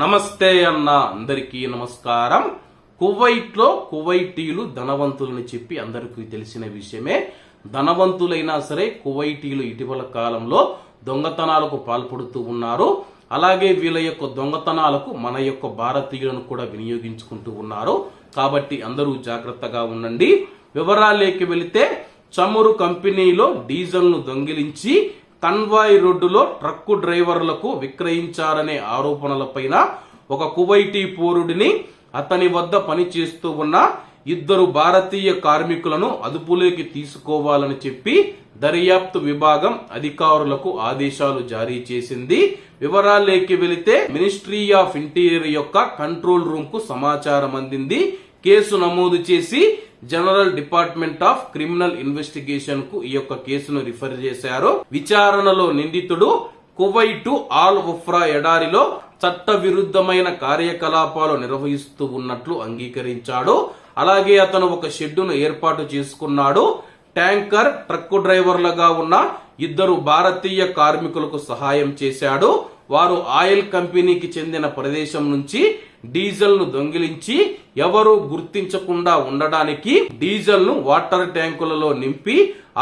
నమస్తే అన్న అందరికీ నమస్కారం. కువైట్లో కువైటీలు ధనవంతులని చెప్పి అందరికీ తెలిసిన విషయమే. ధనవంతులైనా సరే కువైటీలు ఇటీవల కాలంలో దొంగతనాలకు పాల్పడుతూ ఉన్నారు. అలాగే వీళ్ళ యొక్క దొంగతనాలకు మన యొక్క భారతీయులను కూడా వినియోగించుకుంటూ ఉన్నారు. కాబట్టి అందరూ జాగ్రత్తగా ఉండండి. వివరాలేకి వెళితే చమురు కంపెనీలో డీజిల్ను దొంగిలించి కన్వాయ్ రోడ్డులో ట్రక్కు డ్రైవర్లకు విక్రయించారనే ఆరోపణలపైన ఒక కువైటీ పౌరుడిని అతని వద్ద పనిచేస్తూ ఉన్న ఇద్దరు భారతీయ కార్మికులను అదుపులోకి తీసుకోవాలని చెప్పి దర్యాప్తు విభాగం అధికారులకు ఆదేశాలు జారీ చేసింది. వివరాలేకి వెళితే మినిస్ట్రీ ఆఫ్ ఇంటీరియర్ యొక్క కంట్రోల్ రూమ్కు సమాచారం అందింది. కేసు నమోదు చేసి జనరల్ డిపార్ట్మెంట్ ఆఫ్ క్రిమినల్ ఇన్వెస్టిగేషన్కు ఈ యొక్క కేసును రిఫర్ చేశారు. విచారణలో నిందితుడు కువైటు ఆల్ ఉఫ్రా ఎడారిలో చట్ట విరుద్ధమైన కార్యకలాపాలు నిర్వహిస్తూ ఉన్నట్లు అంగీకరించాడు. అలాగే అతను ఒక షెడ్డును ఏర్పాటు చేసుకున్నాడు. ట్యాంకర్ ట్రక్కు డ్రైవర్లుగా ఉన్న ఇద్దరు భారతీయ కార్మికులకు సహాయం చేశాడు. వారు ఆయిల్ కంపెనీకి చెందిన ప్రదేశం నుంచి డీజిల్ను దొంగిలించి ఎవరు గుర్తించకుండా ఉండడానికి డీజిల్ను వాటర్ ట్యాంకులలో నింపి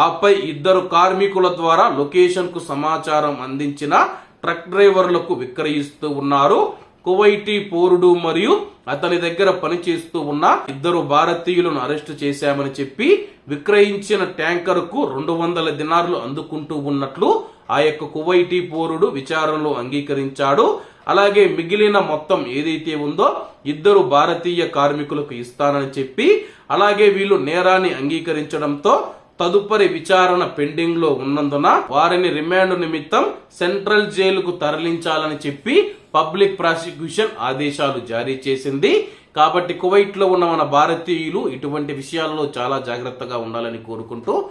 ఆపై ఇద్దరు కార్మికుల ద్వారా లొకేషన్కు సమాచారం అందించిన ట్రక్ డ్రైవర్లకు విక్రయిస్తూ ఉన్నారు. కువైటీ పోరుడు మరియు అతని దగ్గర పనిచేస్తూ ఉన్న ఇద్దరు భారతీయులను అరెస్టు చేశామని చెప్పి విక్రయించిన ట్యాంకర్కు రెండు వందల దినార్లు అందుకుంటూ ఉన్నట్లు ఆ యొక్క కువైటీ పౌరుడు విచారణలో అంగీకరించాడు. అలాగే మిగిలిన మొత్తం ఏదైతే ఉందో ఇద్దరు భారతీయ కార్మికులకు ఇస్తానని చెప్పి అలాగే వీళ్ళు నేరాన్ని అంగీకరించడంతో తదుపరి విచారణ పెండింగ్లో ఉన్నందున వారిని రిమాండ్ నిమిత్తం సెంట్రల్ జైలుకు తరలించాలని చెప్పి పబ్లిక్ ప్రాసిక్యూషన్ ఆదేశాలు జారీ చేసింది. కాబట్టి కువైట్లో ఉన్న మన భారతీయులు ఇటువంటి విషయాల్లో చాలా జాగ్రత్తగా ఉండాలని కోరుకుంటూ